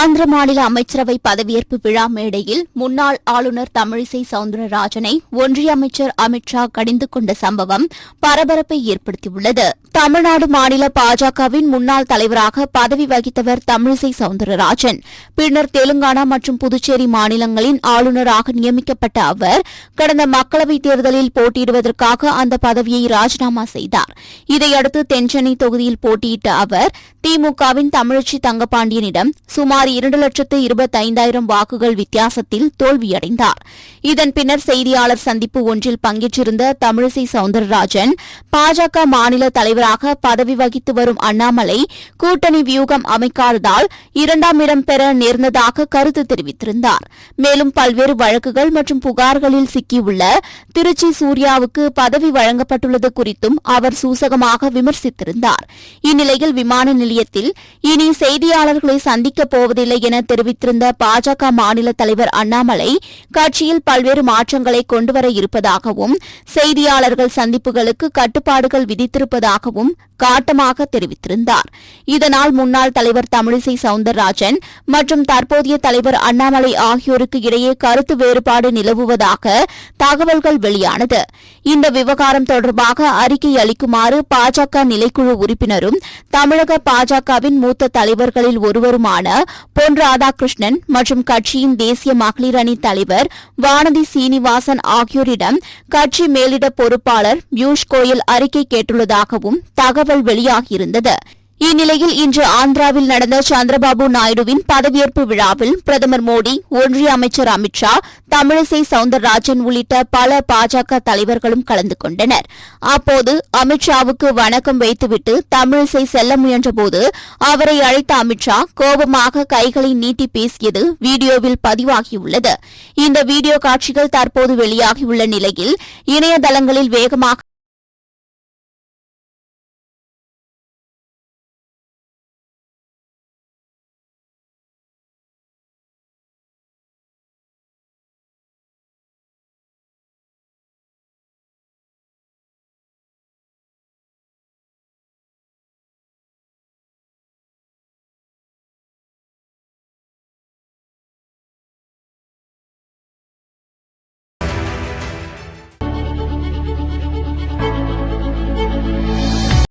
ஆந்திர மாநில அமைச்சரவை பதவியேற்பு விழா மேடையில் முன்னாள் ஆளுநர் தமிழிசை சவுந்தரராஜனை ஒன்றிய அமைச்சர் அமித் ஷா கடிந்து கொண்ட சம்பவம் பரபரப்பை ஏற்படுத்தியுள்ளது. தமிழ்நாடு மாநில பாஜகவின் முன்னாள் தலைவராக பதவி வகித்தவர் தமிழிசை சவுந்தரராஜன். பின்னர் தெலுங்கானா மற்றும் புதுச்சேரி மாநிலங்களின் ஆளுநராக நியமிக்கப்பட்ட அவர் கடந்த மக்களவைத் தேர்தலில் போட்டியிடுவதற்காக அந்த பதவியை ராஜினாமா செய்தார். இதையடுத்து தென்சென்னை தொகுதியில் போட்டியிட்ட அவர் திமுகவின் தமிழச்சி தங்கபாண்டியனிடம் சுமார் இரண்டு லட்சத்து இருபத்தைந்தாயிரம் வாக்குகள் வித்தியாசத்தில் தோல்வியடைந்தார். இதன் பின்னர் செய்தியாளர் சந்திப்பு ஒன்றில் பங்கேற்றிருந்த தமிழிசை சவுந்தரராஜன் பாஜக மாநில தலைவராக பதவி வகித்து வரும் அண்ணாமலை கூட்டணி வியூகம் அமைக்காததால் இரண்டாம் இடம் பெற நேர்ந்ததாக கருத்து தெரிவித்திருந்தார். மேலும் பல்வேறு வழக்குகள் மற்றும் புகார்களில் சிக்கியுள்ள திருச்சி சூர்யாவுக்கு பதவி வழங்கப்பட்டுள்ளது குறித்தும் அவர் சூசகமாக விமர்சித்திருந்தார். இந்நிலையில் விமான நிலையத்தில் இனி செய்தியாளர்களை சந்திக்கப் போவதில்லை என தெரிவித்திருந்த பாஜக மாநில தலைவர் அண்ணாமலை கட்சியில் பல்வேறு மாற்றங்களை கொண்டுவர இருப்பதாகவும் செய்தியாளர்கள் சந்திப்புகளுக்கு கட்டுப்பாடுகள் விதித்திருப்பதாகவும் காட்டமாக தெரிவித்திருந்தார். இதனால் முன்னாள் தலைவர் தமிழிசை சவுந்தரராஜன் மற்றும் தற்போதைய தலைவர் அண்ணாமலை ஆகியோருக்கு இடையே கருத்து வேறுபாடு நிலவுவதாக தகவல்கள் வெளியானது. இந்த விவகாரம் தொடர்பாக அறிக்கை அளிக்குமாறு பாஜக நிலைக்குழு உறுப்பினரும் தமிழக பாஜகவின் மூத்த தலைவர்களில் ஒருவருமான பொன் ராதாகிருஷ்ணன் மற்றும் கட்சியின் தேசிய மகளிர் அணி தலைவர் வானதி சீனிவாசன் ஆகியோரிடம் கட்சி மேலிட பொறுப்பாளர் பியூஷ் கோயல் அறிக்கை கேட்டுள்ளதாகவும் தகவல் வெளியாகியிருந்தது. இந்நிலையில் இன்று ஆந்திராவில் நடந்த சந்திரபாபு நாயுடுவின் பதவியேற்பு விழாவில் பிரதமர் மோடி ஒன்றிய அமைச்சர் அமித் ஷா தமிழிசை சவுந்தரராஜன் உள்ளிட்ட பல பாஜக தலைவர்களும் கலந்து கொண்டனர். அப்போது அமித் ஷாவுக்கு வணக்கம் வைத்துவிட்டு தமிழிசை செல்ல முயன்றபோது அவரை அழைத்த அமித் ஷா கோபமாக கைகளை நீட்டி பேசியது வீடியோவில் பதிவாகியுள்ளது. இந்த வீடியோ காட்சிகள் தற்போது வெளியாகியுள்ள நிலையில் இணையதளங்களில் வேகமாக